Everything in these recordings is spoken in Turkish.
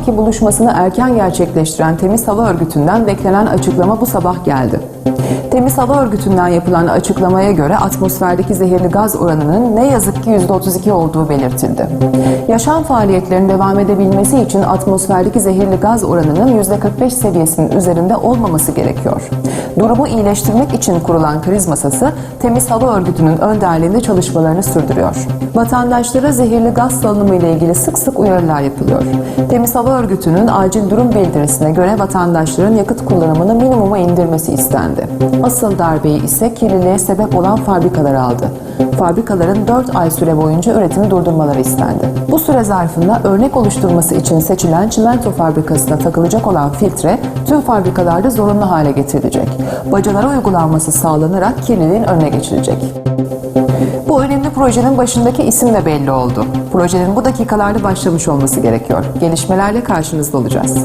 yılki buluşmasını erken gerçekleştiren Temiz Hava Örgütü'nden beklenen açıklama bu sabah geldi. Temiz Hava Örgütü'nden yapılan açıklamaya göre atmosferdeki zehirli gaz oranının ne yazık ki %32 olduğu belirtildi. Yaşam faaliyetlerinin devam edebilmesi için atmosferdeki zehirli gaz oranının %45 seviyesinin üzerinde olmaması gerekiyor. Durumu iyileştirmek için kurulan kriz masası Temiz Hava Örgütü'nün önderliğinde çalışmalarını sürdürüyor. Vatandaşlara zehirli gaz salınımı ile ilgili sık sık uyarılar yapılıyor. Temiz Hava Örgütü'nün acil durum bildirisine göre vatandaşların yakıt kullanımını minimuma indirmesi istendi. Asıl darbeyi ise kirliliğe sebep olan fabrikalar aldı. Fabrikaların 4 ay süre boyunca üretimi durdurmaları istendi. Bu süre zarfında örnek oluşturması için seçilen çimento fabrikasına takılacak olan filtre tüm fabrikalarda zorunlu hale getirilecek. Bacalara uygulanması sağlanarak kirliliğin önüne geçilecek. Bu önemli projenin başındaki isim de belli oldu. Projenin bu dakikalarda başlamış olması gerekiyor. Gelişmelerle karşınızda olacağız.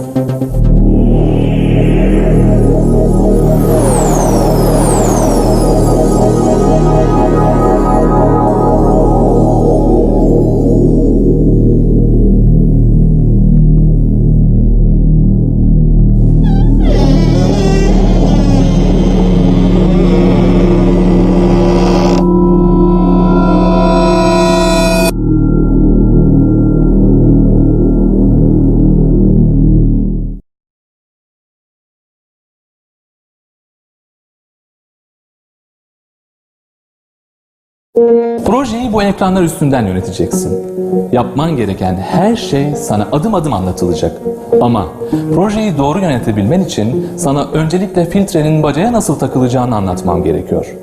Projeyi bu ekranlar üstünden yöneteceksin. Yapman gereken her şey sana adım adım anlatılacak. Ama projeyi doğru yönetebilmen için sana öncelikle filtrenin bacaya nasıl takılacağını anlatmam gerekiyor.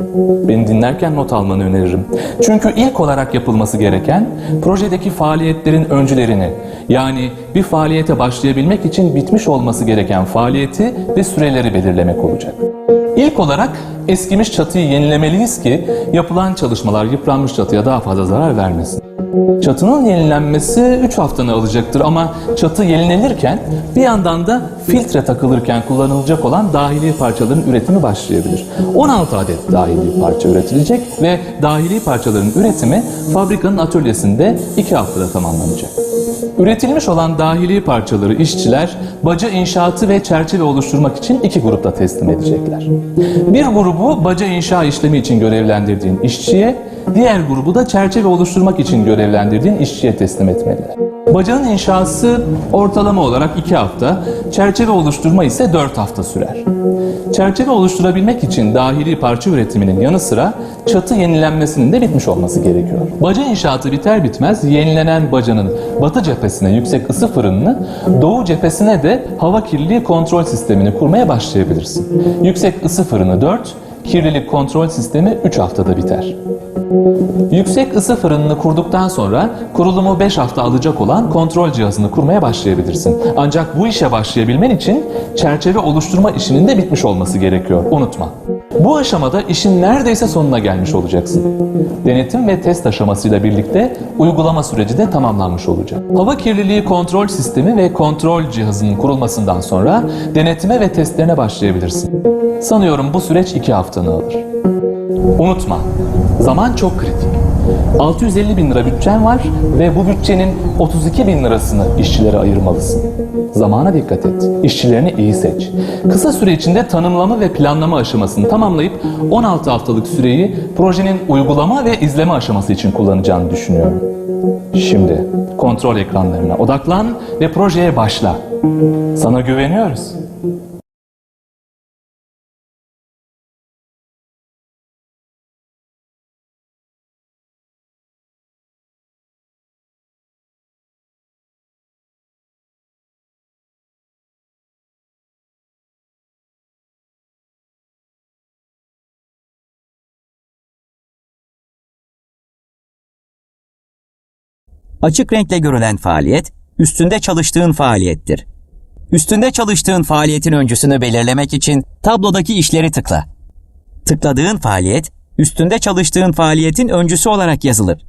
Beni dinlerken not almanı öneririm. Çünkü ilk olarak yapılması gereken projedeki faaliyetlerin öncülerini yani bir faaliyete başlayabilmek için bitmiş olması gereken faaliyeti ve süreleri belirlemek olacak. İlk olarak eskimiş çatıyı yenilemeliyiz ki yapılan çalışmalar yıpranmış çatıya daha fazla zarar vermesin. Çatının yenilenmesi 3 haftanı alacaktır ama çatı yenilenirken bir yandan da filtre takılırken kullanılacak olan dahili parçaların üretimi başlayabilir. 16 adet dahili parça üretilecek ve dahili parçaların üretimi fabrikanın atölyesinde 2 haftada tamamlanacak. Üretilmiş olan dahili parçaları işçiler baca inşaatı ve çerçeve oluşturmak için iki grupta teslim edecekler. Bir grubu baca inşa işlemi için görevlendirdiğin işçiye, diğer grubu da çerçeve oluşturmak için görevlendirdiğin işçiye teslim etmeliler. Bacanın inşası ortalama olarak 2 hafta, çerçeve oluşturma ise 4 hafta sürer. Çerçeve oluşturabilmek için dahili parça üretiminin yanı sıra çatı yenilenmesinin de bitmiş olması gerekiyor. Baca inşaatı biter bitmez yenilenen bacanın batı cephesine yüksek ısı fırınını, doğu cephesine de hava kirliliği kontrol sistemini kurmaya başlayabilirsin. Yüksek ısı fırını 4, kirlilik kontrol sistemi 3 haftada biter. Yüksek ısı fırınını kurduktan sonra kurulumu 5 hafta alacak olan kontrol cihazını kurmaya başlayabilirsin. Ancak bu işe başlayabilmen için çerçeve oluşturma işinin de bitmiş olması gerekiyor. Unutma. Bu aşamada işin neredeyse sonuna gelmiş olacaksın. Denetim ve test aşamasıyla birlikte uygulama süreci de tamamlanmış olacak. Hava kirliliği kontrol sistemi ve kontrol cihazının kurulmasından sonra denetime ve testlerine başlayabilirsin. Sanıyorum bu süreç 2 haftanı alır. Unutma, zaman çok kritik. 650 bin lira bütçen var ve bu bütçenin 32 bin lirasını işçilere ayırmalısın. Zamana dikkat et, işçilerini iyi seç. Kısa süre içinde tanımlama ve planlama aşamasını tamamlayıp 16 haftalık süreyi projenin uygulama ve izleme aşaması için kullanacağını düşünüyorum. Şimdi kontrol ekranlarına odaklan ve projeye başla. Sana güveniyoruz. Açık renkle görülen faaliyet, üstünde çalıştığın faaliyettir. Üstünde çalıştığın faaliyetin öncüsünü belirlemek için tablodaki işleri tıkla. Tıkladığın faaliyet, üstünde çalıştığın faaliyetin öncüsü olarak yazılır.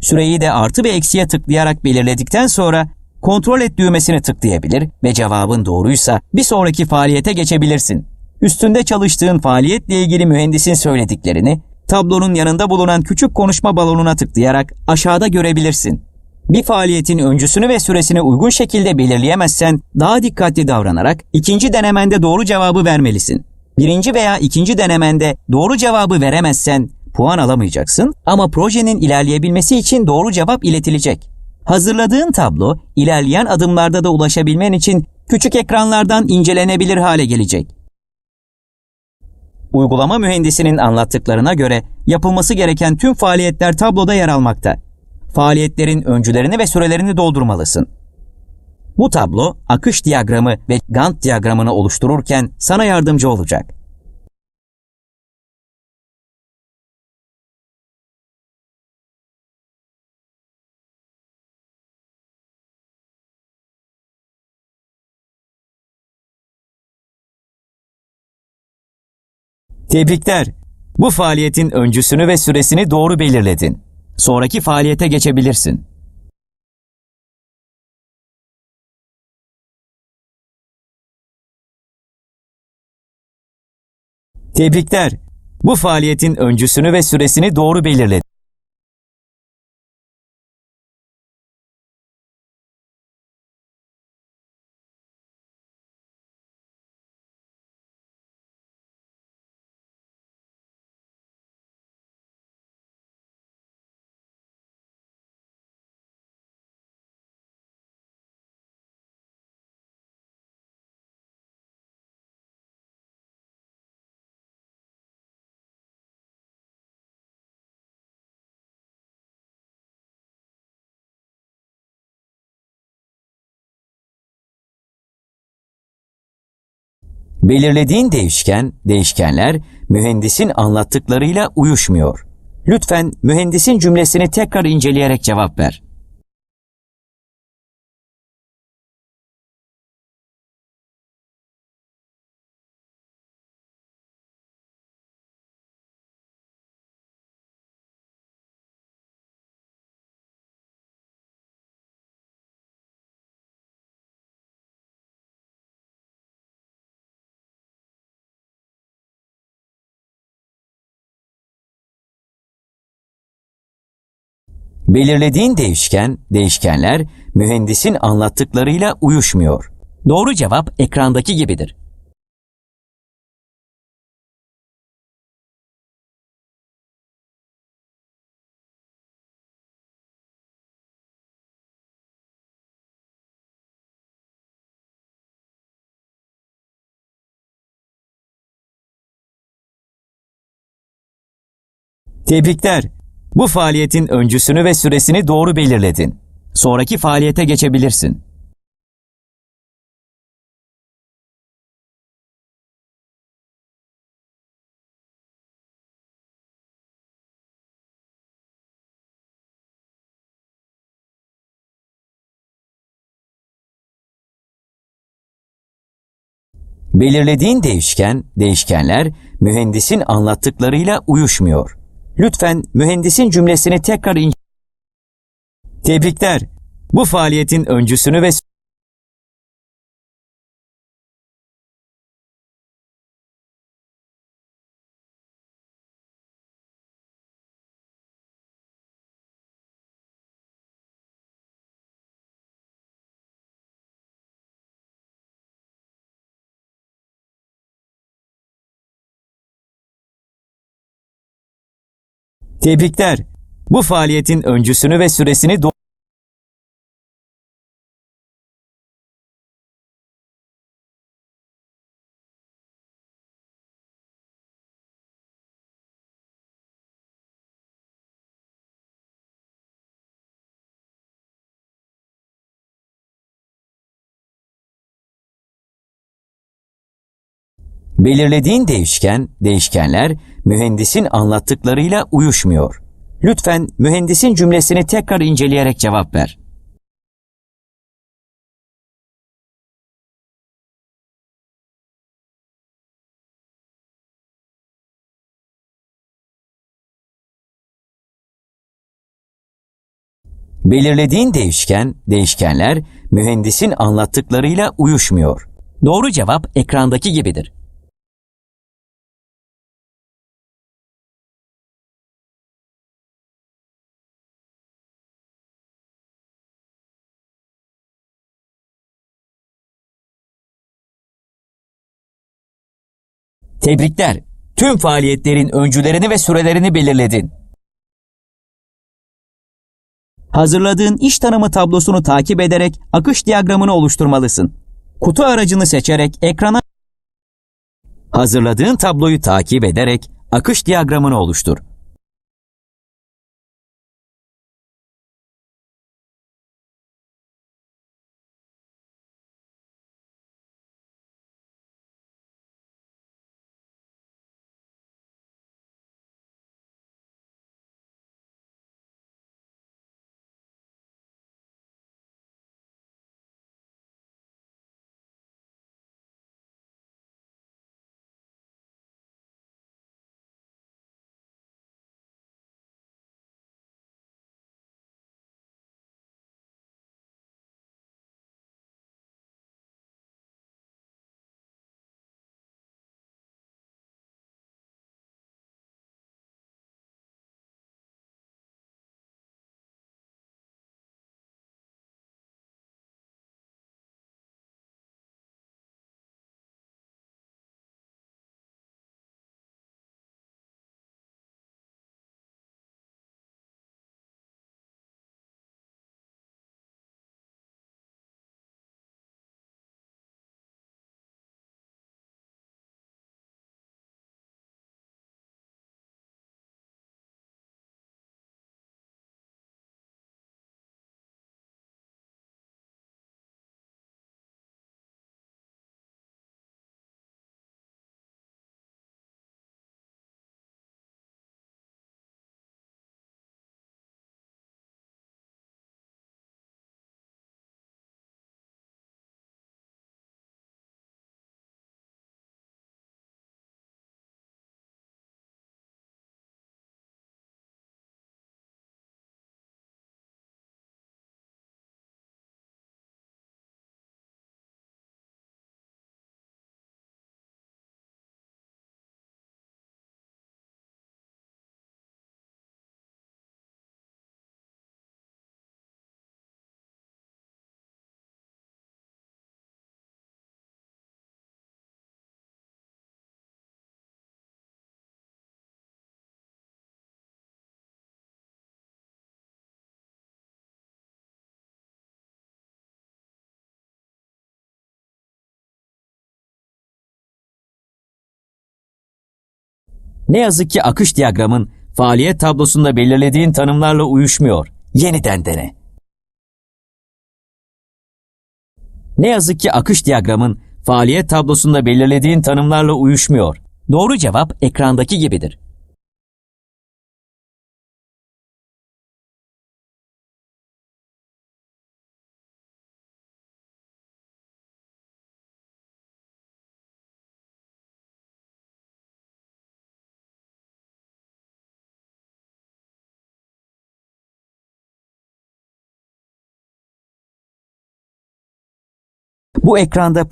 Süreyi de artı ve eksiye tıklayarak belirledikten sonra kontrol et düğmesini tıklayabilir ve cevabın doğruysa bir sonraki faaliyete geçebilirsin. Üstünde çalıştığın faaliyetle ilgili mühendisin söylediklerini tablonun yanında bulunan küçük konuşma balonuna tıklayarak aşağıda görebilirsin. Bir faaliyetin öncüsünü ve süresini uygun şekilde belirleyemezsen daha dikkatli davranarak ikinci denemende doğru cevabı vermelisin. Birinci veya ikinci denemende doğru cevabı veremezsen puan alamayacaksın ama projenin ilerleyebilmesi için doğru cevap iletilecek. Hazırladığın tablo ilerleyen adımlarda da ulaşabilmen için küçük ekranlardan incelenebilir hale gelecek. Uygulama mühendisinin anlattıklarına göre yapılması gereken tüm faaliyetler tabloda yer almakta. Faaliyetlerin öncülerini ve sürelerini doldurmalısın. Bu tablo akış diyagramı ve Gantt diyagramını oluştururken sana yardımcı olacak. Tebrikler. Bu faaliyetin öncüsünü ve süresini doğru belirledin. Sonraki faaliyete geçebilirsin. Tebrikler. Bu faaliyetin öncüsünü ve süresini doğru belirledin. Belirlediğin değişken, değişkenler mühendisin anlattıklarıyla uyuşmuyor. Lütfen mühendisin cümlesini tekrar inceleyerek cevap ver. Belirlediğin değişken, değişkenler mühendisin anlattıklarıyla uyuşmuyor. Doğru cevap ekrandaki gibidir. Tebrikler. Bu faaliyetin öncüsünü ve süresini doğru belirledin. Sonraki faaliyete geçebilirsin. Belirlediğin değişken, değişkenler mühendisin anlattıklarıyla uyuşmuyor. Lütfen mühendisin cümlesini tekrar in... Tebrikler. Bu faaliyetin öncüsünü ve Tebrikler. Bu faaliyetin öncüsünü ve süresini Belirlediğin değişken, değişkenler mühendisin anlattıklarıyla uyuşmuyor. Lütfen mühendisin cümlesini tekrar inceleyerek cevap ver. Belirlediğin değişken, değişkenler mühendisin anlattıklarıyla uyuşmuyor. Doğru cevap ekrandaki gibidir. Tebrikler. Tüm faaliyetlerin öncülerini ve sürelerini belirledin. Hazırladığın iş tanımı tablosunu takip ederek akış diyagramını oluşturmalısın. Kutu aracını seçerek ekrana Hazırladığın tabloyu takip ederek akış diyagramını oluştur. Ne yazık ki akış diyagramın faaliyet tablosunda belirlediğin tanımlarla uyuşmuyor. Yeniden dene. Ne yazık ki akış diyagramın faaliyet tablosunda belirlediğin tanımlarla uyuşmuyor. Doğru cevap ekrandaki gibidir. Bu ekranda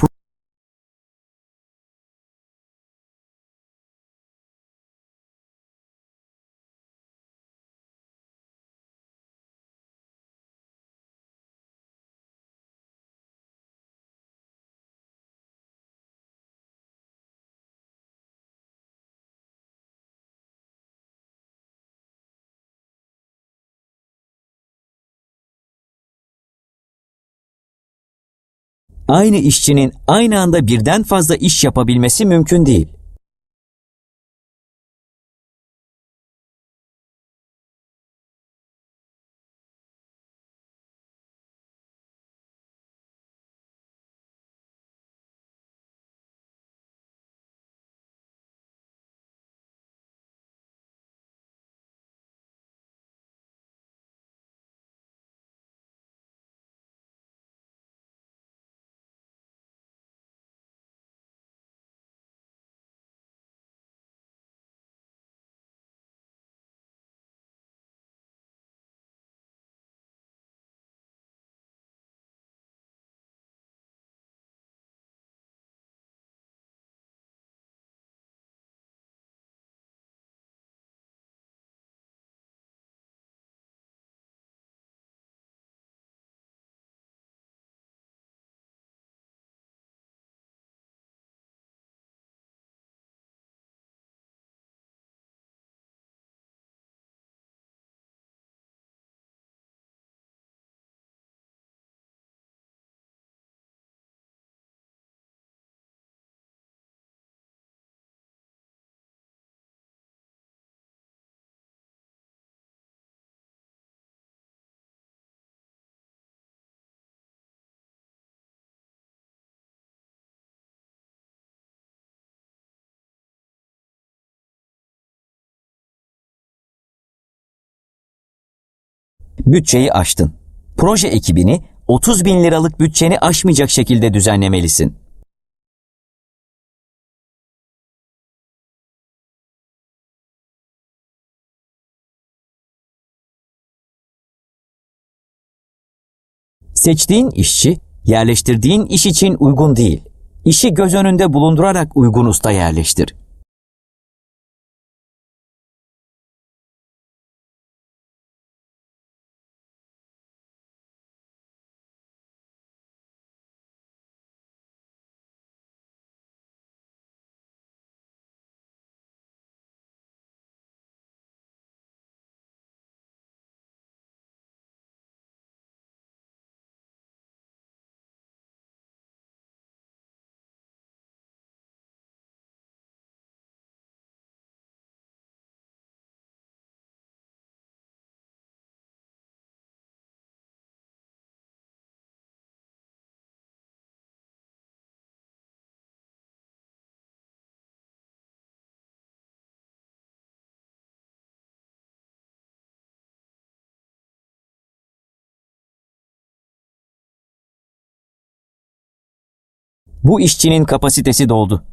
aynı işçinin aynı anda birden fazla iş yapabilmesi mümkün değil. Bütçeyi aştın. Proje ekibini 30 bin liralık bütçeni aşmayacak şekilde düzenlemelisin. Seçtiğin işçi, yerleştirdiğin iş için uygun değil. İşi göz önünde bulundurarak uygun usta yerleştir. Bu işçinin kapasitesi doldu.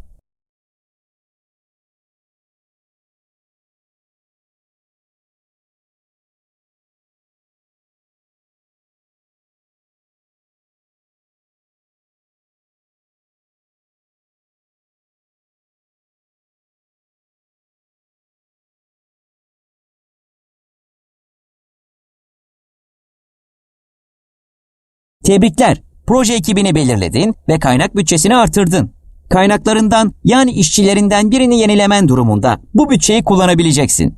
Tebrikler. Proje ekibini belirledin ve kaynak bütçesini artırdın. Kaynaklarından yani işçilerinden birini yenilemen durumunda bu bütçeyi kullanabileceksin.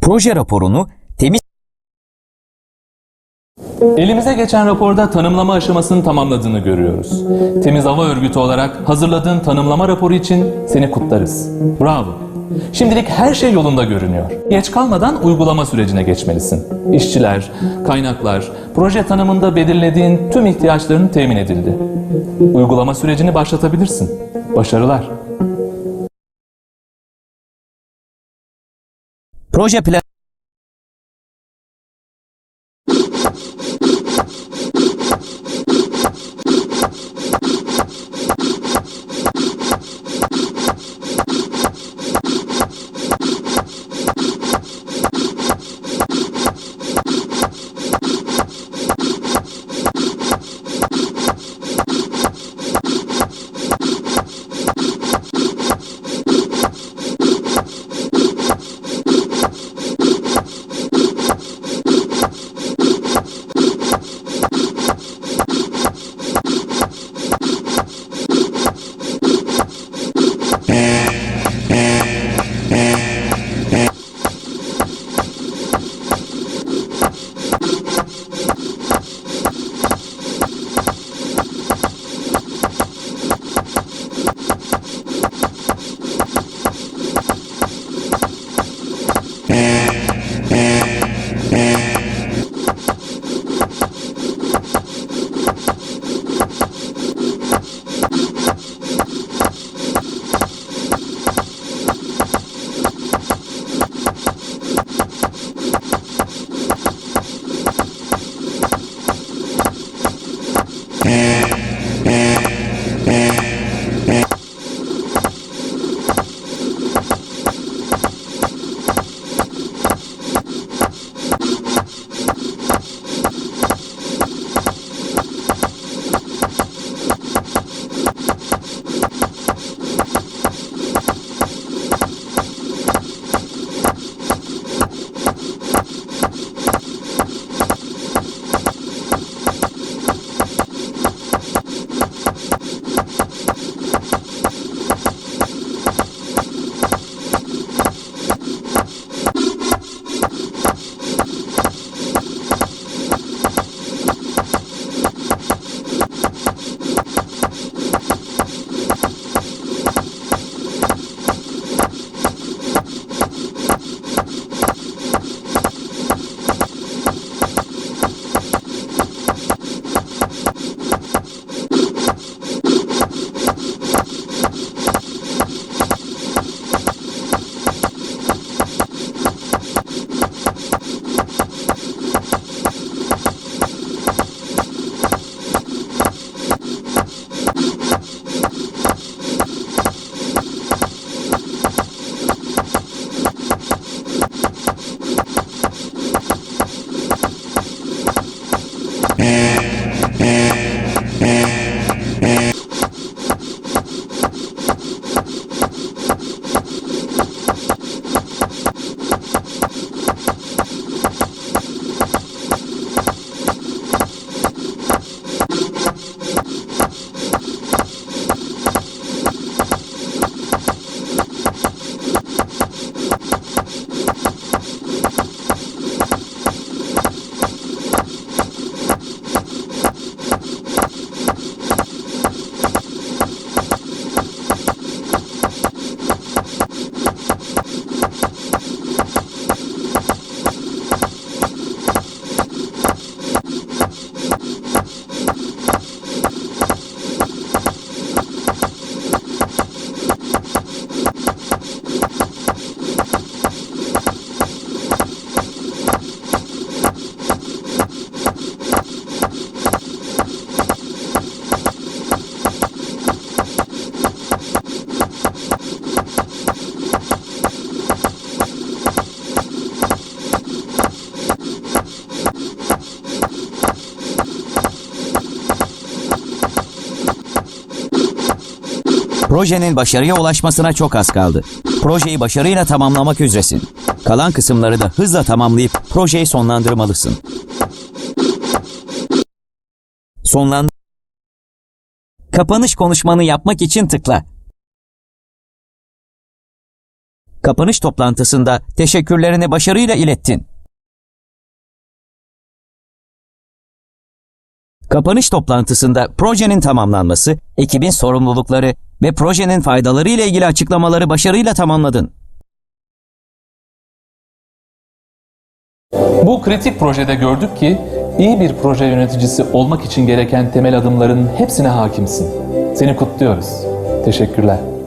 Proje raporunu Elimize geçen raporda tanımlama aşamasını tamamladığını görüyoruz. Temiz Hava Örgütü olarak hazırladığın tanımlama raporu için seni kutlarız. Bravo. Şimdilik her şey yolunda görünüyor. Geç kalmadan uygulama sürecine geçmelisin. İşçiler, kaynaklar, proje tanımında belirlediğin tüm ihtiyaçların temin edildi. Uygulama sürecini başlatabilirsin. Başarılar. proje planı Projenin başarıya ulaşmasına çok az kaldı. Projeyi başarıyla tamamlamak üzeresin. Kalan kısımları da hızla tamamlayıp projeyi sonlandırmalısın. Sonlan Kapanış konuşmanı yapmak için tıkla. Kapanış toplantısında teşekkürlerini başarıyla ilettin. Kapanış toplantısında projenin tamamlanması, ekibin sorumlulukları ve projenin faydaları ile ilgili açıklamaları başarıyla tamamladın. Bu kritik projede gördük ki iyi bir proje yöneticisi olmak için gereken temel adımların hepsine hakimsin. Seni kutluyoruz. Teşekkürler.